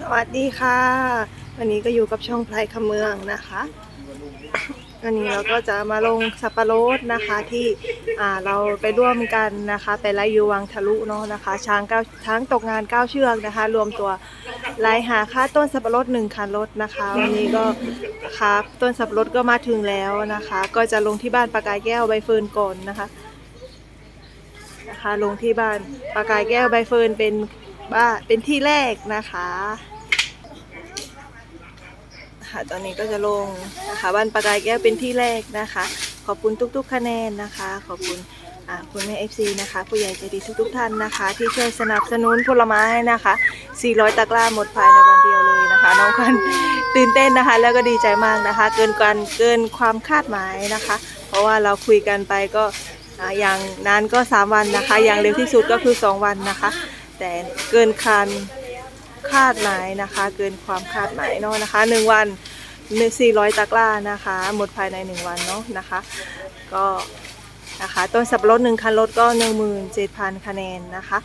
สวัสดีค่ะ วันนี้ก็อยู่กับช่องไพรคำเมืองนะคะวันนี้เราก็จะมาลงสับปะรดนะคะที่อ่าเราไปร่วมกันนะคะ ไปไล่ยูวังทะลุเนาะนะคะ ช้างเก้าช้างตกงานเก้าเชือกนะคะ รวมตัวไล่หาค่าต้นสับปะรดหนึ่งคันรถนะคะ วันนี้ก็ครับต้นสับปะรดก็มาถึงแล้วนะคะ ก็จะลงที่บ้านปากายแก้วใบเฟิร์นก่อนนะคะนะคะ ลงที่บ้านปากายแก้วใบเฟิร์นเป็น บ้าเป็นที่แรกนะคะค่ะตอนนี้ก็จะลงนะคะบ้านปากายแก้วเป็นที่แรกนะคะ ขอบคุณทุกๆ คะแนนนะคะ ขอบคุณคุณแม่เอฟซีนะคะ ผู้ใหญ่ใจดีทุกๆ ท่านนะคะ ที่ช่วยสนับสนุนผลไม้นะคะ 400 ตะกร้าหมดภายในวันเดียวเลยนะคะ น้องคันตื่นเต้นนะคะ แล้วก็ดีใจมากนะคะ เกินกันเกินความคาดหมายนะคะ เพราะว่าเราคุยกันไปก็อย่างนานก็ 3 วันนะคะ อย่างเร็วที่สุดก็คือ 2 วันนะคะ แต่เกินคันคาดหมายนะคะ เกินความคาดหมายเนาะนะคะ1วัน400ตะกร้านะคะ หมดภายใน 1 วันเนาะนะคะ ก็นะคะต้นสับปะรด1คันรถก็ 17,000 คะแนนนะคะ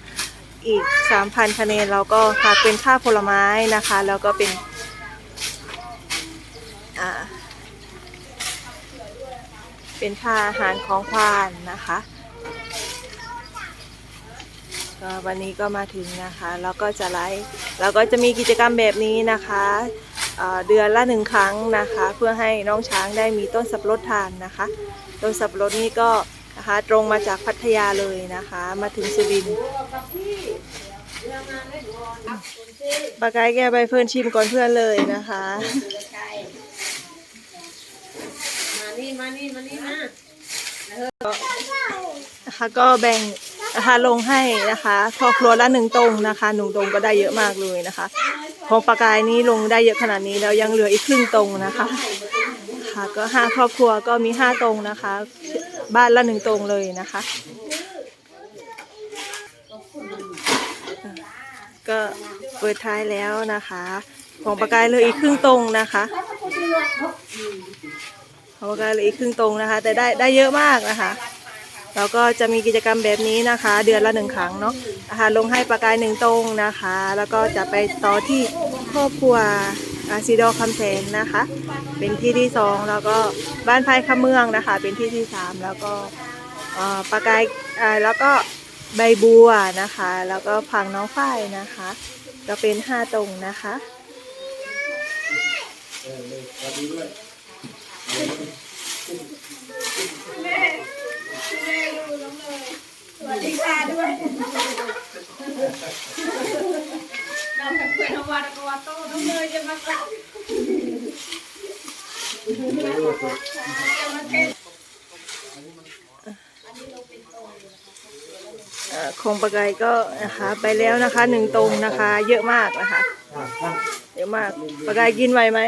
อีก 3,000 คะแนนเราก็หากเป็นค่าผลไม้นะคะ แล้วก็เป็นเป็นค่าอาหารของควานนะคะ ก็วันนี้ก็มาถึงนะคะแล้วก็จะไลฟ์แล้วก็จะมีกิจกรรมแบบนี้นะคะเอ่อเดือนละหนึ่งครั้งนะคะ เพื่อให้น้องช้างได้มีต้นสับปะรดทานนะคะ ต้นสับปะรดนี้ก็นะคะตรงมาจากพัทยาเลยนะคะ มาถึงสุรินทร์ปากายแกใบเฟิร์นชิมก่อนเพื่อนเลยนะคะมานี่มานี่มานี่มานะคะก็แบ่ง นะคะลงให้นะคะครอบครัวละหนึ่งตรงนะคะหนึ่งตรงก็ได้เยอะมากเลยนะคะ ของปากายนี้ลงได้เยอะขนาดนี้แล้วยังเหลืออีกครึ่งตรงนะคะ ค่ะก็ห้าครอบครัวก็มีห้าตรงนะคะ บ้านละหนึ่งตรงเลยนะคะ ก็เปิดท้ายแล้วนะคะ ของปากายเหลยอีกครึ่งตรงนะคะของปากายเหลยอีกครึ่งตรงนะคะ แต่ได้ได้เยอะมากนะคะ แล้วก็จะมีกิจกรรมแบบนี้นะคะ เดือนละหนึ่งครั้งเนาะอาหารลงให้ปลากายหนึ่งตรงนะคะ แล้วก็จะไปต่อที่ครอบครัวอาซีดอคำแสนนะคะ เป็นที่ที่สองแล้วก็บ้านพายคำเมืองนะคะ เป็นที่ที่สามแล้วก็ปลากายแล้วก็ใบบัวนะคะ แล้วก็ผังน้องฝ้ายนะคะ ก็เป็นห้าตรงนะคะเราเป็นเพื่อนวัดกวัดโตน้อง เลยจะมาสักเอ่อคงปลากายก็นะคะไปแล้วนะคะหนึ่งตรงนะคะ เยอะมากนะคะ เยอะมากปลากายกินไหวไหม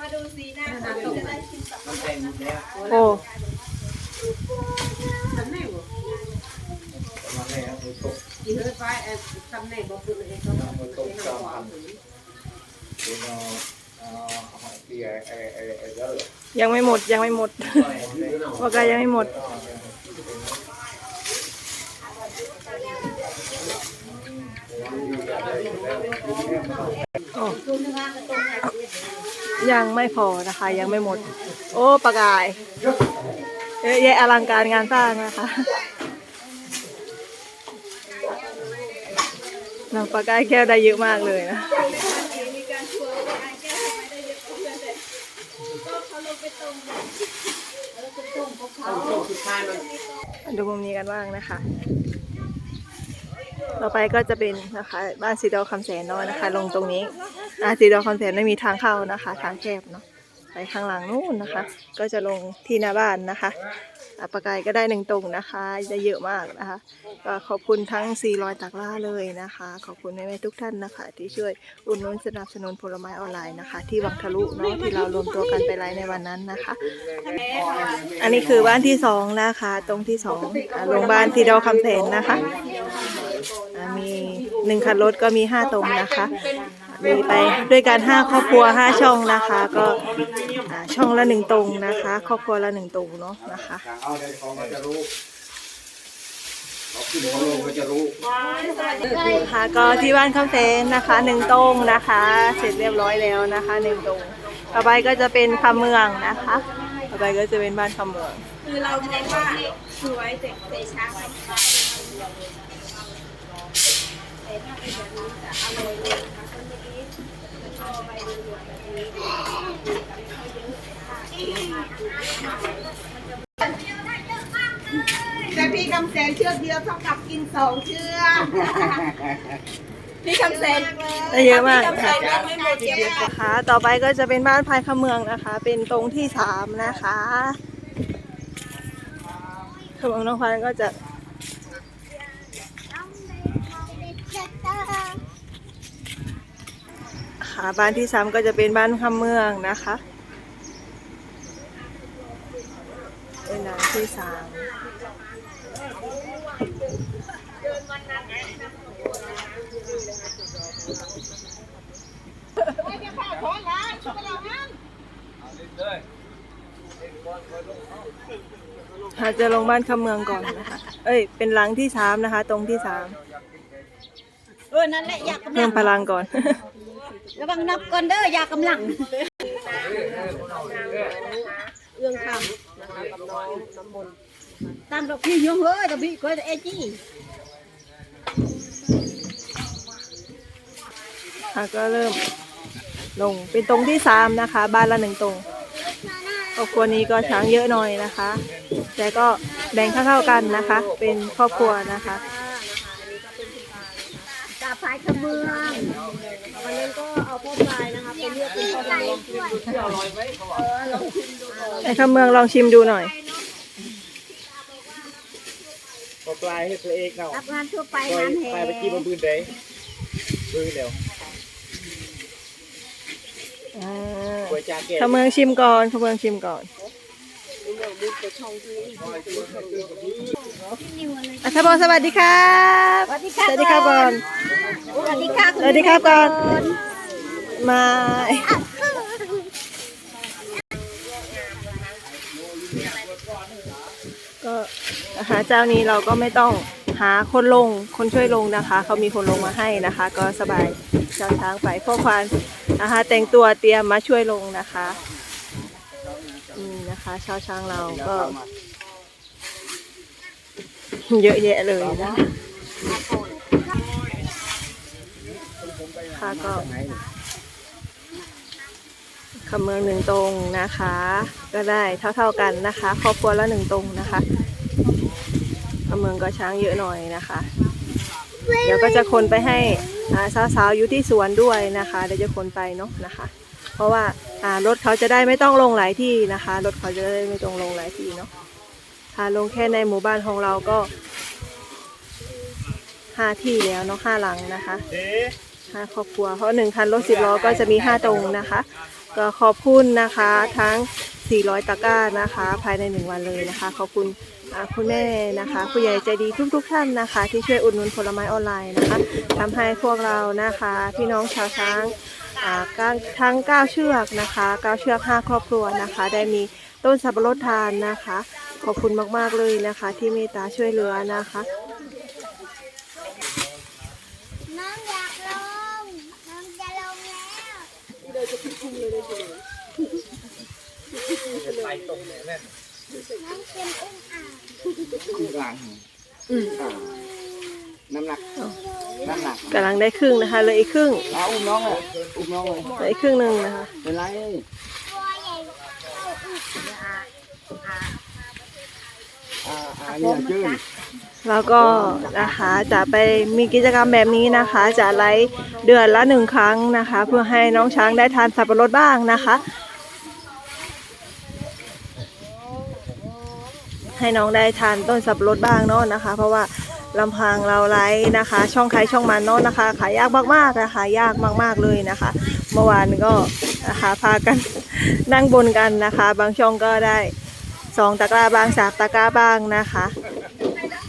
มาดูสีหน้าค่ะจะได้ชิมสับโอ้ทำไหนวะยี่ห้อไฟเอ่อทำไหนบอกคุณเลยเขาบอกคุณเลยเขาบอกคุณ ยังไม่หมดยังไม่หมดปลากายยังไม่หมดโอ้ยังไม่พอนะคะ ยังไม่หมด โอ้ปลากายเยอะแยะอลังการงานสร้างนะคะน้องปลากายแก้วได้เยอะมากเลยนะ ดูมุมนี้กันบ้างนะคะ ต่อไปก็จะเป็นนะคะบ้านสีดอคำแสนน้อยนะคะ ลงตรงนี้อาสีดอคำแสนไม่มีทางเข้านะคะ ทางแคบเนาะไปข้างหลังนู่นนะคะ ก็จะลงที่หน้าบ้านนะคะ ปลากายก็ได้หนึ่งตรงนะคะได้เยอะมากนะคะก็ขอบคุณทั้ง 400 ตักล่าเลยนะคะ ขอบคุณแม่ๆทุกท่านนะคะ ที่ช่วยอุดหนุนสนับสนุนผลไม้ออนไลน์นะคะ ที่วังทะลุเนาะที่เรารวมตัวกันไปไลฟ์ในวันนั้นนะคะ อันนี้คือบ้านที่สองนะคะ ตรงที่สองโรงพยาบาลสีดอคำแสนนะคะมีหนึ่งคันรถก็มีห้าตรงนะคะ มีไปด้วยกันห้าครอบครัวห้าช่องนะคะ ก็อ่าช่องละหนึ่งตรงนะคะ ครอบครัวละหนึ่งตรงเนาะนะคะเอาในของมันจะรู้เขาขึ้นเขาลงเขาจะรู้ ค่ะก็ที่บ้านข้าวเซนนะคะหนึ่งตรงนะคะ เสร็จเรียบร้อยแล้วนะคะหนึ่งตรงต่อไปก็จะเป็นคำเมืองนะคะ ต่อไปก็จะเป็นบ้านคำเมือง คือเราเน้นว่าสวยแต่เตะช้าแต่ พี่คำแสนเชือกเดียวเท่ากับกินสองเชือกพี่คำเซนได้เยอะมากคำเซค่ะนยังไม่หมดเก็บนะคะ ต่อไปก็จะเป็นบ้านพายคำเมืองนะคะ เป็นตรงที่สามนะคะคำเมืองน้องพันก็จะ บ้านที่สามก็จะเป็นบ้านคำเมืองนะคะเป็นหลังที่สามค่ะจะลงบ้านคำเมืองก่อนนะคะ เอ้ย เป็นหลังที่สามนะคะ ตรงที่สามเออ นั่นแหละ อยากกำลัเพิ่งมพลังก่อน ระวังนับก่อนเด้อยากำลัง เอื้องคำนะคะกับน้องน้ำมนต์ตามดอกพี่ยงเฮ้ยดอกพี่ก็เอจี้ค่ะก็เริ่มลงเป็นตรงที่สามนะคะ บ้านละหนึ่งตรงครอบครัวนี้ก็ช้างเยอะหน่อยนะคะ แต่ก็แบ่งเท่าๆกันนะคะ เป็นครอบครัวนะคะกาพายขมือง ก็เอาพ่อพายนะคะไปเลือกเป็นพ่อพายเออลองชิมดูก่อนไอ้คำเมืองลองชิมดูหน่อยก็ปลายให้ตัวเองเนาะรับงานทั่วไปปล่อยงานแห่ปลายไปกี่บนพื้นเด้พื้นเร็วอ่าปล่อยจากแก่คำเมืองชิมก่อนคำเมืองชิมก่อนอะครับผมสวัสดีครับ สวัสดีค่ะสวัสดีครับก่อน สวัสดีค่ะสวัสดีครับก่อนมาก็หาเจ้านี้เราก็ไม่ต้องหาคนลงคนช่วยลงนะคะ เขามีคนลงมาให้นะคะ ก็สบายเจ้าช้างไปพวกควานนะคะ แต่งตัวเตรียมมาช่วยลงนะคะนี่นะคะชาวช้างเราก็ เยอะแยะเลยนะ คะก็คำเมืองหนึ่งตรงนะคะ ก็ได้เท่าๆกันนะคะครอบครัวละหนึ่งตรงนะคะคำเมืองก็ช้างเยอะหน่อยนะคะ เดี๋ยวก็จะคนไปให้อ่าสาวๆอยู่ที่สวนด้วยนะคะเดี๋ยวจะคนไปเนาะนะคะ เพราะว่าอ่ารถเขาจะได้ไม่ต้องลงหลายที่นะคะรถเขาจะได้ไม่ต้องลงหลายที่เนาะถ้าลงแค่ในหมู่บ้านของเราก็ห้าที่แล้วเนาะห้าหลังนะคะ ห้าครอบครัว เพราะหนึ่งคันรถสิบล้อก็จะมีห้าตรงนะคะ ก็ขอบคุณนะคะทั้ง 400 ตะกร้านะคะ ภายในหนึ่งวันเลยนะคะ ขอบคุณคุณแม่นะคะผู้ใหญ่ใจดีทุกๆท่านนะคะ ที่ช่วยอุดหนุนผลไม้ออนไลน์นะคะทำให้พวกเรานะคะพี่น้องชาวช้างอ่าก้างทั้ง 9 เชือกนะคะ9เชือก 5 ครอบครัวนะคะ ได้มีต้นสับปะรดทานนะคะ ขอบคุณมากๆเลยนะคะ ที่เมตตาช่วยเหลือนะคะ น้องอยากลง น้องจะลง แล้วไปตรงเนี่ยแน่น้องเป็นอุ้มอ่างคู่กลางอ่าน้ำหนักน้ำหนักกำลังได้ครึ่งนะคะเหลยอีกครึ่งเอาอุ้มน้องเลยอุ้มน้องเลยเหลยอีกครึ่งหนึ่งนะคะเป็นไรตัวใหญ่เข้าอีกอ่าอ่าเนี่ยจื้น แล้วก็นะคะจะไปมีกิจกรรมแบบนี้นะคะ จะไลฟ์เดือนละหนึ่งครั้งนะคะ เพื่อให้น้องช้างได้ทานสับปะรดบ้างนะคะ ให้น้องได้ทานต้นสับปะรดบ้างเนาะนะคะ เพราะว่าลำพังเราไลฟ์นะคะ ช่องใครช่องมันเนาะนะคะ ขายยากมากๆนะคะยากมากๆเลยนะคะ เมื่อวานก็นะคะพากันนั่งบนกันนะคะ บางช่องก็ได้สองตะกร้าบางสามตะกร้าบ้างนะคะ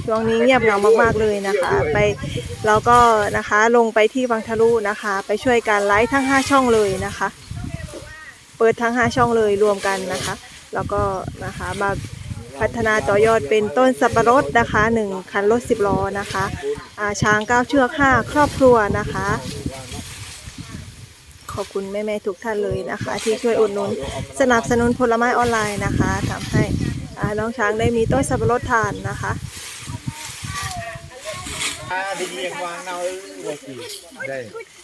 ช่วงนี้เงียบเหงามากๆเลยนะคะ ไปเราก็นะคะลงไปที่วังทะลุนะคะ ไปช่วยการไลฟ์ทั้ง 5 ช่องเลยนะคะ เปิดทั้ง 5 ช่องเลยรวมกันนะคะ แล้วก็นะคะมาพัฒนาต่อยอดเป็นต้นสับปะรดนะคะหนึ่งคันรถสิบล้อนะคะอาช้างเก้าเชือกห้าครอบครัวนะคะ ขอบคุณแม่ๆทุกท่านเลยนะคะ ที่ช่วยอุดหนุนสนับสนุนผลไม้ออนไลน์นะคะทำให้น้องช้างได้มีต้นสับปะรดทานนะคะ อาดียงวางเนาโอเคได้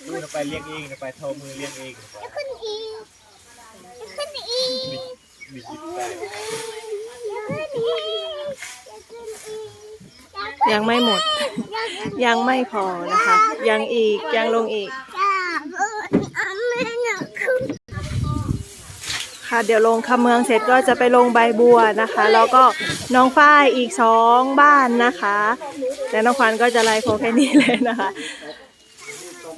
ดูนไปเลี้ยงเองนไปโทรมือเลี้ยงเองขึ้นอีกขึ้นอีกมีจิตใจขึ้นอีกขึ้นอีกยังไม่หมด ยังไม่พอนะคะ ยังอีกยังลงอีกค่ะเดี๋ยวลงคำเมืองเสร็จก็จะไปลงใบบัวนะคะ แล้วก็น้องฝ้ายอีกสองบ้านนะคะ และน้องควันก็จะไล่พอแค่นี้เลยนะคะ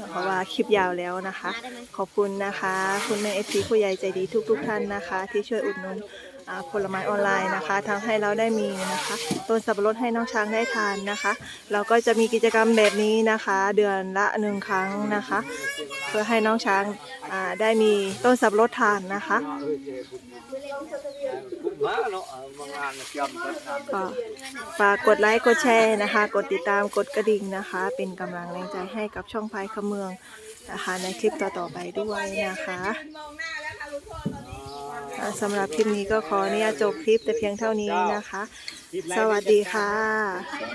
เพราะว่าคลิปยาวแล้วนะคะ ขอบคุณนะคะ คุณแม่เอฟซีผู้ใหญ่ใจดีทุก ๆ ท่านนะคะ ที่ช่วยอุดหนุนอ่า ผลไม้ออนไลน์นะคะทำให้เราได้มีนะคะต้นสับปะรดให้น้องช้างได้ทานนะคะ เราก็จะมีกิจกรรมแบบนี้นะคะ เดือนละหนึ่งครั้งนะคะ เพื่อให้น้องช้างได้มีต้นสับปะรดทานนะคะก็ฝากกดไลค์กดแชร์นะคะ กดติดตามกดกระดิ่งนะคะ เป็นกำลังแรงใจให้กับช่องพายคำเมืองนะคะ ในคลิปต่อๆไปด้วยนะคะ สำหรับคลิปนี้ก็ขออนุญาตจบคลิปแต่เพียงเท่านี้นะคะ สวัสดีค่ะ